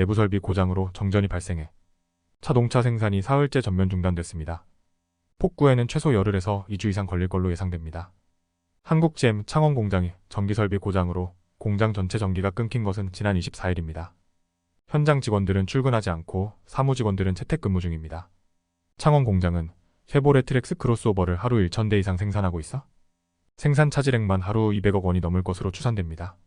내부 설비 고장으로 정전이 발생해 자동차 생산이 사흘째 전면 중단됐습니다. 폭구에는 최소 열흘에서 2주 이상 걸릴 걸로 예상됩니다. 한국GM 창원 공장이 전기 설비 고장으로 공장 전체 전기가 끊긴 것은 지난 24일입니다. 현장 직원들은 출근하지 않고 사무 직원들은 재택근무 중입니다. 창원 공장은 쉐보레 트렉스 크로스오버를 하루 1,000대 이상 생산하고 있어 생산 차질액만 하루 200억 원이 넘을 것으로 추산됩니다.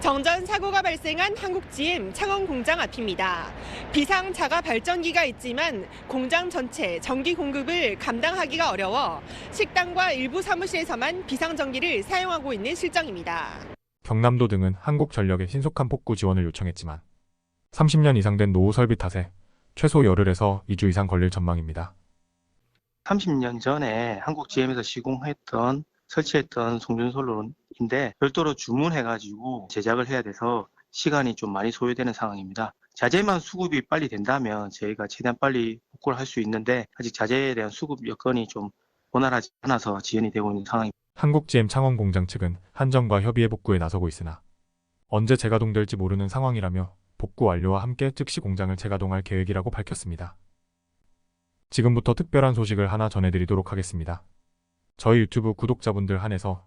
정전 사고가 발생한 한국GM 창원 공장 앞입니다. 비상 자가 발전기가 있지만 공장 전체 전기 공급을 감당하기가 어려워 식당과 일부 사무실에서만 비상 전기를 사용하고 있는 실정입니다. 경남도 등은 한국전력에 신속한 폭구 지원을 요청했지만 30년 이상 된 노후 설비 탓에 최소 열흘에서 2주 이상 걸릴 전망입니다. 30년 전에 한국 GM에서 시공했던 설치했던 송전솔로 인데 별도로 주문해가지고 제작을 해야 돼서 시간이 좀 많이 소요되는 상황입니다. 자재만 수급이 빨리 된다면 저희가 최대한 빨리 복구를 할 수 있는데 아직 자재에 대한 수급 여건이 좀 원활하지 않아서 지연이 되고 있는 상황입니다. 한국GM 창원 공장 측은 한정과 협의의 복구에 나서고 있으나 언제 재가동될지 모르는 상황이라며 복구 완료와 함께 즉시 공장을 재가동할 계획이라고 밝혔습니다. 지금부터 특별한 소식을 하나 전해드리도록 하겠습니다. 저희 유튜브 구독자분들 한해서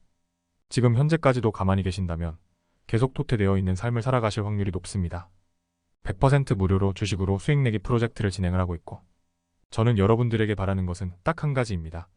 지금 현재까지도 가만히 계신다면 계속 토태되어 있는 삶을 살아가실 확률이 높습니다. 100% 무료로 주식으로 수익 내기 프로젝트를 진행을 하고 있고 저는 여러분들에게 바라는 것은 딱 한 가지입니다.